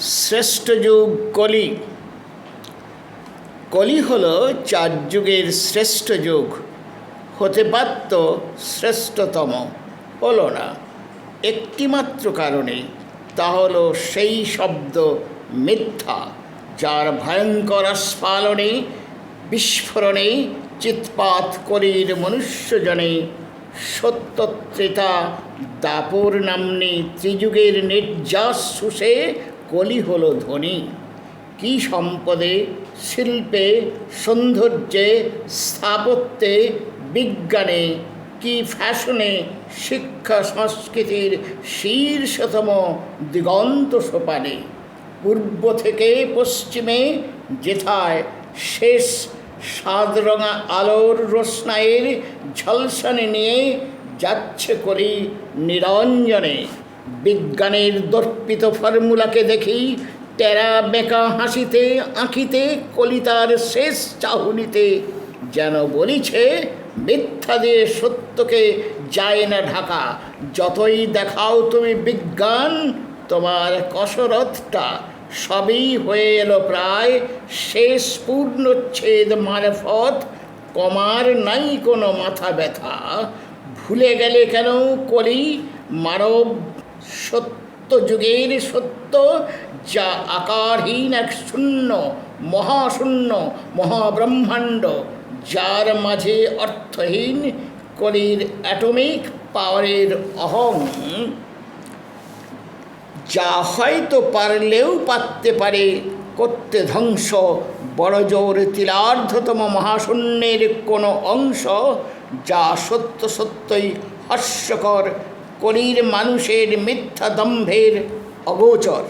শ্রেষ্ঠ যুগ কলি। কলি হল চার যুগের শ্রেষ্ঠ যুগ। হতে পারত শ্রেষ্ঠতম। হলো না। একটিমাত্র কারণে তা হল সেই শব্দ মিথ্যা, যার ভয়ঙ্কর আস্ফালনে, বিস্ফোরণে চিৎপাত করির মনুষ্যজনে সত্যত্রেতা দাপর নাম্নী ত্রিযুগের নির্যাস শুষে কলি হল ধনী কি সম্পদে, শিল্পে, সৌন্দর্যে, স্থাপত্যে, বিজ্ঞানে, কি ফ্যাশনে, শিক্ষা সংস্কৃতির শীর্ষতম দিগন্ত সোপানে। পূর্ব থেকে পশ্চিমে যেথায় শেষ সাদরঙা আলোর রোশনাইয়ের ঝলসানি নিয়ে যাচ্ছে করি নিরঞ্জনে। বিজ্ঞানের দর্পিত ফর্মুলাকে দেখি টেরা বেঁকা হাসিতে আঁকিতে কলিতার শেষ চাহুনিতে যেন বলিছে, মিথ্যা দিয়ে সত্যকে যায় না ঢাকা। যতই দেখাও তুমি বিজ্ঞান, তোমার কসরতটা সবই হয়ে এলো প্রায়। শেষ পূর্ণচ্ছেদ মারফত কমার নাই কোনো মাথা ব্যথা। ভুলে গেলে কেন কলি? মানব সত্য যুগের সত্য, যা আকারহীন এক শূন্য, মহাশূন্য, মহাব্রহ্মাণ্ড, যার মাঝে অর্থহীন কলির অ্যাটমিক পাওয়ারের অহং। যা হয়তো পারলেও পারতে পারে, করতে ধ্বংস বড় জোর তিলার্ধতম মহাশূন্যের কোনো অংশ, যা সত্য সত্যই হাস্যকর কলির মানুষের মিথ্যা দম্ভের অগোচর।